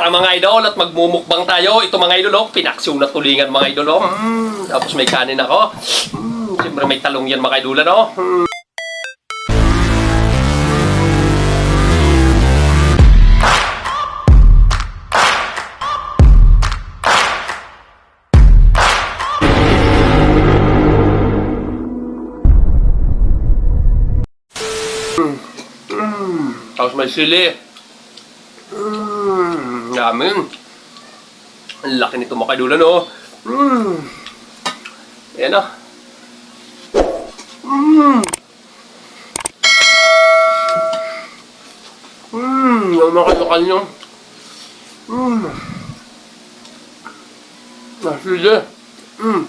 Tara mga idol at magmumukbang tayo. Ito mga idol, oh, pinaksiw na tulingan mga idol. Oh. Mm, tapos may kanin ako. Mm, Siyempre may talong yan mga idol. Ano? Mm. Tapos may sili. Mmm, yamin. Ang laki nito idol, no? Mmm. Yan ah. Mmm. Mmm, yung mga kalakal nyo. Mmm. Nasili. Mmm.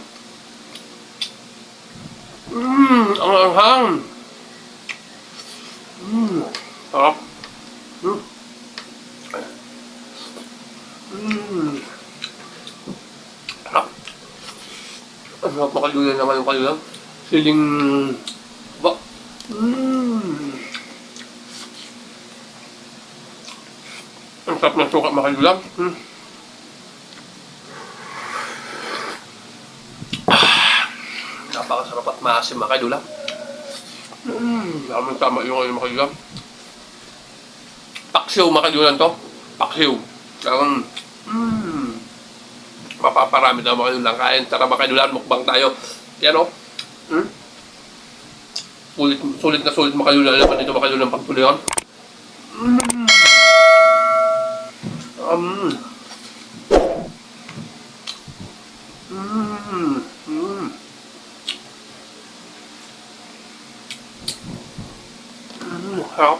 Mmm, ang anghang. Mmm. Sarap. Mmm. Mmm. Sarap. Makalulan naman yung kalulan. Siling... Ba? Mmm. Ang sarap ng suka makalulan. Mm. Ah, Napakasarap at maasim makalulan. Mmm. Tama tama yung kayo makalulan. Paksiw makalulan to. Paksiw. Ang... Mmm. Mapaparami daw makalulan kain. Tara makalulan, mukbang tayo. Yan o. Hmm? Sulit, sulit na sulit makalulan naman ito makalulan pagtuloyan. Mmm. Um. Mmm. Mmm. Mmm. Sarap.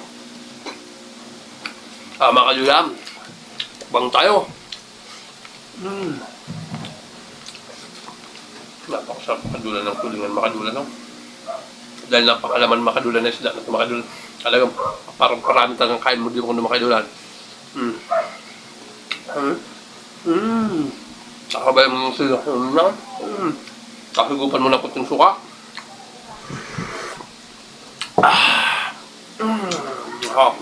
Ah, mga kalulam. Bang tayo. Mmm. Napakasarap makadulan ng tulingan makadulan no? Dahil napakalaman makadulan na isda na ito makadulan. Talagang parang parami talagang kain mo din kung makadulan. Mm. Mm. Mm. Nakabay mo yung sila. Mm. Mm. Kakigupan mo na puting suka. Ah. Mm. Sarap.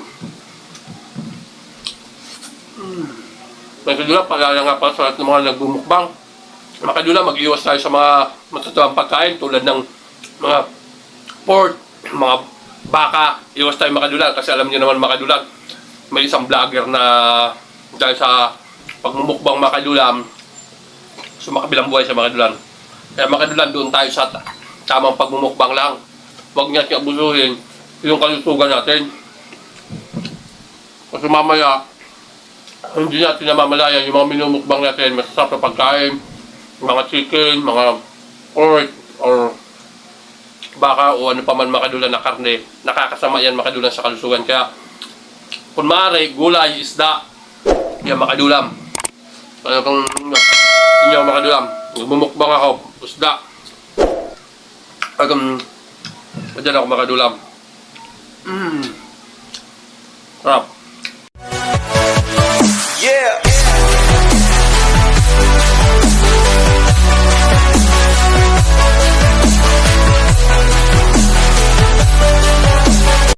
Makadula, paalala nga pala sa lahat ng mga nagbumukbang. Makadula, mag-iwas tayo sa mga matutawang pagkain tulad ng mga pork, mga baka. Iwas tayo makadula kasi alam niyo naman makadula, may isang vlogger na dahil sa pagmumukbang makadulam, sumakabilang buhay sa makadulan. Kaya makadulan doon tayo sa ta- tamang pagmumukbang lang. Huwag niya abusuhin yung kalusugan natin. Kasi mamaya, hindi natin namamalayan yung mga minumukbang natin, masasarap na pagkain, mga chicken, mga pork, or baka o ano pa man makadulan na karne, nakakasama yan makadulan sa kalusugan. Kaya, kung maaari, gulay, isda, yan makadulam. Kaya kung hindi ako makadulam, bumukbang ako, isda, pagam, um, ako makadulam. Mmm. Sarap.